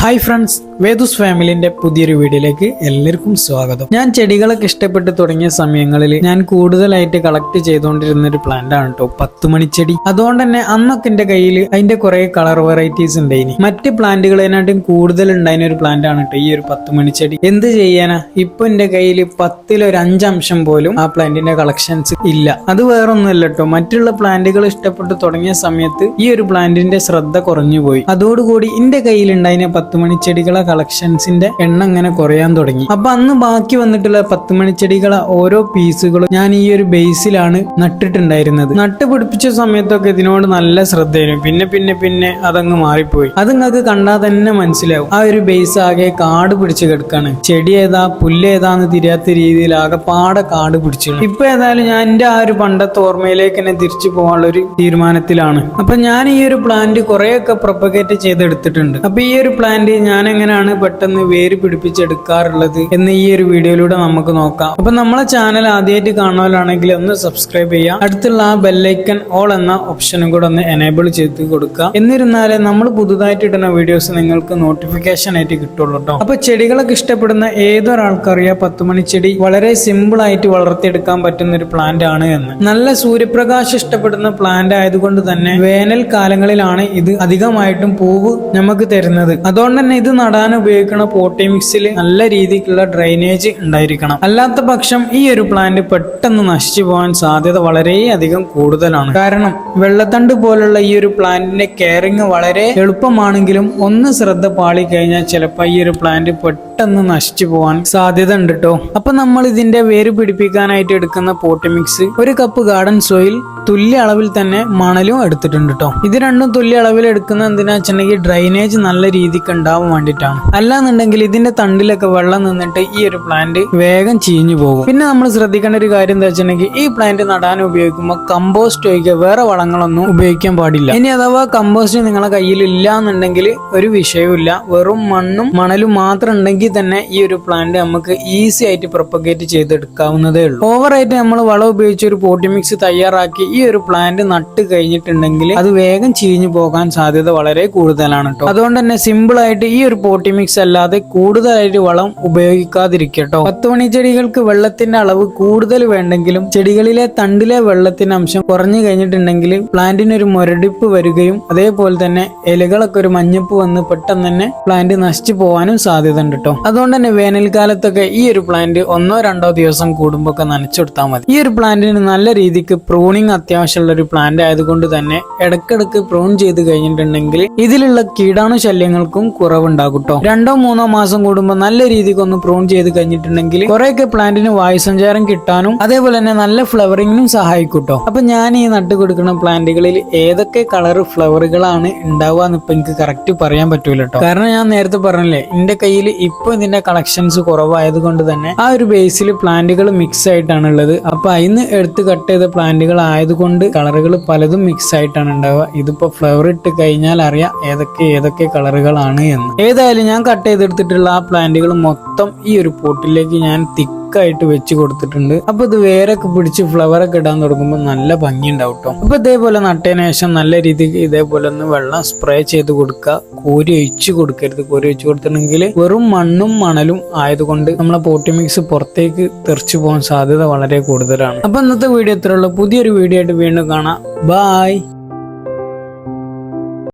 Hi friends വേദുസ് ഫാമിലിന്റെ പുതിയൊരു വീഡിയോയിലേക്ക് എല്ലാവർക്കും സ്വാഗതം. ഞാൻ ചെടികളൊക്കെ ഇഷ്ടപ്പെട്ട് തുടങ്ങിയ സമയങ്ങളിൽ ഞാൻ കൂടുതലായിട്ട് കളക്ട് ചെയ്തുകൊണ്ടിരുന്ന ഒരു പ്ലാന്റ് ആണ് കേട്ടോ പത്ത് മണിച്ചെടി അതുകൊണ്ട് തന്നെ അന്നൊക്കെ എന്റെ കയ്യിൽ അതിന്റെ കുറെ കളർ വെറൈറ്റീസ് ഉണ്ടായിനി. മറ്റ് പ്ലാന്റുകളെക്കാട്ടും കൂടുതൽ ഉണ്ടായിരുന്ന ഒരു പ്ലാന്റ് ആണ് കേട്ടോ ഈ ഒരു പത്ത് മണിച്ചെടി എന്ത് ചെയ്യാനാ? ഇപ്പൊ എന്റെ കയ്യിൽ പത്തിൽ ഒരു അഞ്ചംശം പോലും ആ പ്ലാന്റിന്റെ കളക്ഷൻസ് ഇല്ല. അത് വേറൊന്നുമല്ല കേട്ടോ മറ്റുള്ള പ്ലാന്റുകൾ ഇഷ്ടപ്പെട്ട് തുടങ്ങിയ സമയത്ത് ഈ ഒരു പ്ലാന്റിന്റെ ശ്രദ്ധ കുറഞ്ഞു പോയി അതോടുകൂടി എന്റെ കയ്യിൽ ഉണ്ടായിരുന്ന പത്ത് മണിച്ചെടികളെ കളക്ഷൻസിന്റെ എണ്ണം ഇങ്ങനെ കുറയാൻ തുടങ്ങി. അപ്പൊ അന്ന് ബാക്കി വന്നിട്ടുള്ള പത്ത് മണിച്ചെടികളെ ഓരോ പീസുകളും ഞാൻ ഈ ഒരു ബേസിലാണ് നട്ടിട്ടുണ്ടായിരുന്നത്. നട്ട് പിടിപ്പിച്ച സമയത്തൊക്കെ ഇതിനോട് നല്ല ശ്രദ്ധയായിരുന്നു. പിന്നെ പിന്നെ പിന്നെ അതങ്ങ് മാറിപ്പോയി. അത് നിങ്ങൾക്ക് കണ്ടാൽ തന്നെ മനസ്സിലാവും. ആ ഒരു ബേസ് ആകെ കാട് പിടിച്ച് കിടക്കാണ്. ചെടി ഏതാ പുല്ല് ഏതാന്ന് തിരിയാത്ത രീതിയിൽ ആകെ പാടെ കാട് പിടിച്ചു ഇപ്പൊ ഏതായാലും ഞാൻ എന്റെ ആ ഒരു പണ്ടത്തെ ഓർമ്മയിലേക്ക് തന്നെ തിരിച്ചു പോകാനുള്ള ഒരു തീരുമാനത്തിലാണ്. അപ്പൊ ഞാൻ ഈ ഒരു പ്ലാന്റ് കുറെയൊക്കെ പ്രൊപ്പഗേറ്റ് ചെയ്തെടുത്തിട്ടുണ്ട്. അപ്പൊ ഈ ഒരു പ്ലാന്റ് ഞാൻ എങ്ങനെയാണ് പെട്ടെന്ന് വേര് പിടിപ്പിച്ചെടുക്കാറുള്ളത് എന്ന് ഈ ഒരു വീഡിയോയിലൂടെ നമുക്ക് നോക്കാം. അപ്പൊ നമ്മളെ ചാനൽ ആദ്യമായിട്ട് കാണുവാനാണെങ്കിൽ ഒന്ന് സബ്സ്ക്രൈബ് ചെയ്യാം അടുത്തുള്ള ആ ബെല്ലൈക്കൺ ഓൾ എന്ന ഓപ്ഷനും കൂടെ ഒന്ന് എനേബിൾ ചെയ്ത് കൊടുക്കുക. എന്നിരുന്നാലേ നമ്മൾ പുതുതായിട്ട് ഇടുന്ന വീഡിയോസ് നിങ്ങൾക്ക് നോട്ടിഫിക്കേഷൻ ആയിട്ട് കിട്ടുള്ളൂ കേട്ടോ അപ്പൊ ചെടികളൊക്കെ ഇഷ്ടപ്പെടുന്ന ഏതൊരാൾക്കറിയാം? പത്തുമണി ചെടി വളരെ സിമ്പിൾ ആയിട്ട് വളർത്തിയെടുക്കാൻ പറ്റുന്ന ഒരു പ്ലാന്റ് ആണ് എന്ന്. നല്ല സൂര്യപ്രകാശം ഇഷ്ടപ്പെടുന്ന പ്ലാന്റ് ആയതുകൊണ്ട് തന്നെ വേനൽ കാലങ്ങളിലാണ് ഇത് അധികമായിട്ടും പൂവ് നമുക്ക് തരുന്നത്. അതുകൊണ്ട് തന്നെ ഇത് ഉപയോഗിക്കുന്ന പോട്ടി മിക്സിൽ നല്ല രീതിക്കുള്ള ഡ്രൈനേജ് ഉണ്ടായിരിക്കണം. അല്ലാത്ത പക്ഷം ഈ ഒരു പ്ലാന്റ് പെട്ടെന്ന് നശിച്ചു പോകാൻ സാധ്യത വളരെയധികം കൂടുതലാണ്. കാരണം വെള്ളത്തണ്ട് പോലുള്ള ഈ ഒരു പ്ലാന്റിന്റെ കെയറിങ് വളരെ എളുപ്പമാണെങ്കിലും ഒന്ന് ശ്രദ്ധ പാളി കഴിഞ്ഞാൽ ചിലപ്പോൾ ഈ ഒരു പ്ലാന്റ് പെട്ടെന്ന് നശിച്ചു പോകാൻ സാധ്യത ഉണ്ട് കേട്ടോ അപ്പൊ നമ്മൾ ഇതിന്റെ വേര് പിടിപ്പിക്കാനായിട്ട് എടുക്കുന്ന പോട്ടി മിക്സ് ഒരു കപ്പ് ഗാർഡൻ സോയിൽ തുല്യ അളവിൽ തന്നെ മണലും എടുത്തിട്ടുണ്ട് കേട്ടോ ഇത് രണ്ടും തുല്യ അളവിൽ എടുക്കുന്ന എന്തിനാ വെച്ചിട്ടുണ്ടെങ്കിൽ ഡ്രൈനേജ് നല്ല രീതിക്ക് ഉണ്ടാവാൻ വേണ്ടിയിട്ടാണ്. അല്ലാന്നുണ്ടെങ്കിൽ ഇതിന്റെ തണ്ടിലൊക്കെ വെള്ളം നിന്നിട്ട് ഈ ഒരു പ്ലാന്റ് വേഗം ചീഞ്ഞു പോകും. പിന്നെ നമ്മൾ ശ്രദ്ധിക്കേണ്ട ഒരു കാര്യം എന്താ വെച്ചിട്ടുണ്ടെങ്കിൽ ഈ പ്ലാന്റ് നടാൻ ഉപയോഗിക്കുമ്പോൾ കമ്പോസ്റ്റ് ഒഴിക്കുക വേറെ വളങ്ങളൊന്നും ഉപയോഗിക്കാൻ പാടില്ല. ഇനി അഥവാ കമ്പോസ്റ്റ് നിങ്ങളെ കയ്യിൽ ഇല്ല എന്നുണ്ടെങ്കിൽ ഒരു വിഷയവുമില്ല വെറും മണ്ണും മണലും മാത്രം ഉണ്ടെങ്കിൽ തന്നെ ഈ ഒരു പ്ലാന്റ് നമുക്ക് ഈസി ആയിട്ട് പ്രൊപ്പഗേറ്റ് ചെയ്തെടുക്കാവുന്നതേ ഉള്ളൂ. ഓവറായിട്ട് നമ്മൾ വളം ഉപയോഗിച്ച് ഒരു പോട്ടി മിക്സ് തയ്യാറാക്കി ഈ ഒരു പ്ലാന്റ് നട്ട് കഴിഞ്ഞിട്ടുണ്ടെങ്കിൽ അത് വേഗം ചീഞ്ഞു പോകാൻ സാധ്യത വളരെ കൂടുതലാണ് കേട്ടോ അതുകൊണ്ട് തന്നെ സിമ്പിൾ ആയിട്ട് ഈ ഒരു പോട്ടി മിക്സ് അല്ലാതെ കൂടുതലായിട്ട് വളം ഉപയോഗിക്കാതിരിക്കട്ടോ പത്ത് മണി ചെടികൾക്ക് വെള്ളത്തിന്റെ അളവ് കൂടുതൽ വേണ്ടെങ്കിലും ചെടികളിലെ തണ്ടിലെ വെള്ളത്തിന്റെ അംശം കുറഞ്ഞു കഴിഞ്ഞിട്ടുണ്ടെങ്കിൽ പ്ലാന്റിന് ഒരു മുരടിപ്പ് വരികയും അതേപോലെ തന്നെ ഇലകളൊക്കെ ഒരു മഞ്ഞപ്പ് വന്ന് പെട്ടെന്ന് തന്നെ പ്ലാന്റ് നശിച്ചു പോകാനും സാധ്യത ഉണ്ട് കേട്ടോ അതുകൊണ്ട് തന്നെ വേനൽക്കാലത്തൊക്കെ ഈ ഒരു പ്ലാന്റ് ഒന്നോ രണ്ടോ ദിവസം കൂടുമ്പോൾ ഒക്കെ നനച്ചെടുത്താൽ മതി. ഈ ഒരു പ്ലാന്റിന് നല്ല രീതിക്ക് പ്രൂണിങ് അത്യാവശ്യമുള്ള ഒരു പ്ലാന്റ് ആയതുകൊണ്ട് തന്നെ ഇടക്കിടക്ക് പ്രൂൺ ചെയ്ത് കഴിഞ്ഞിട്ടുണ്ടെങ്കിൽ ഇതിലുള്ള കീടാണു ശല്യങ്ങൾക്കും കുറവുണ്ടാകും കേട്ടോ. രണ്ടോ മൂന്നോ മാസം കൂടുമ്പോൾ നല്ല രീതിക്ക് ഒന്ന് പ്രൂൺ ചെയ്ത് കഴിഞ്ഞിട്ടുണ്ടെങ്കിൽ കുറെയൊക്കെ പ്ലാന്റിന് വായു സഞ്ചാരം കിട്ടാനും അതേപോലെ തന്നെ നല്ല ഫ്ലവറിങ്ങിനും സഹായിക്കും കേട്ടോ അപ്പൊ ഞാൻ ഈ നട്ട് കൊടുക്കുന്ന പ്ലാന്റുകളിൽ ഏതൊക്കെ കളർ ഫ്ലവറുകളാണ് ഉണ്ടാവുക എന്ന് ഇപ്പൊ എനിക്ക് കറക്റ്റ് പറയാൻ പറ്റൂല കേട്ടോ കാരണം ഞാൻ നേരത്തെ പറഞ്ഞില്ലേ എന്റെ കയ്യിൽ ഇപ്പൊ ഇതിന്റെ കളക്ഷൻസ് കുറവായത് കൊണ്ട് തന്നെ ആ ഒരു ബേസിൽ പ്ലാന്റുകൾ മിക്സ് ആയിട്ടാണ് ഉള്ളത്. അപ്പൊ അതിന് എടുത്ത് കട്ട് ചെയ്ത പ്ലാന്റുകൾ ആയതുകൊണ്ട് കളറുകൾ പലതും മിക്സ് ആയിട്ടാണ് ഉണ്ടാവുക. ഇതിപ്പോ ഫ്ലവർ ഇട്ട് കഴിഞ്ഞാൽ അറിയാം ഏതൊക്കെ ഏതൊക്കെ കളറുകളാണ് എന്ന്. ഏതായാലും ഞാൻ കട്ട് ചെയ്തെടുത്തിട്ടുള്ള ആ പ്ലാന്റുകൾ മൊത്തം ഈ ഒരു പോട്ടിലേക്ക് ഞാൻ തിക്കായിട്ട് വെച്ച് കൊടുത്തിട്ടുണ്ട്. അപ്പൊ ഇത് വേരൊക്കെ പിടിച്ച് ഫ്ലവർ ഒക്കെ ഇടാൻ തുടങ്ങുമ്പോൾ നല്ല ഭംഗി ഉണ്ടാവും കേട്ടോ അപ്പൊ ഇതേപോലെ നട്ടതിന് ശേഷം നല്ല രീതിക്ക് ഇതേപോലെ ഒന്ന് വെള്ളം സ്പ്രേ ചെയ്ത് കൊടുക്കുക. കോരി ഒഴിച്ച് കൊടുക്കരുത്. കോരി ഒഴിച്ച് കൊടുത്തിട്ടുണ്ടെങ്കിൽ വെറും മണ്ണും മണലും ആയതുകൊണ്ട് നമ്മളെ പോട്ടി മിക്സ് പുറത്തേക്ക് തെറിച്ചു പോകാൻ സാധ്യത വളരെ കൂടുതലാണ്. അപ്പൊ ഇന്നത്തെ വീഡിയോ ഇത്രയുള്ള പുതിയൊരു വീഡിയോ ആയിട്ട് വീണ്ടും കാണാം. ബായ്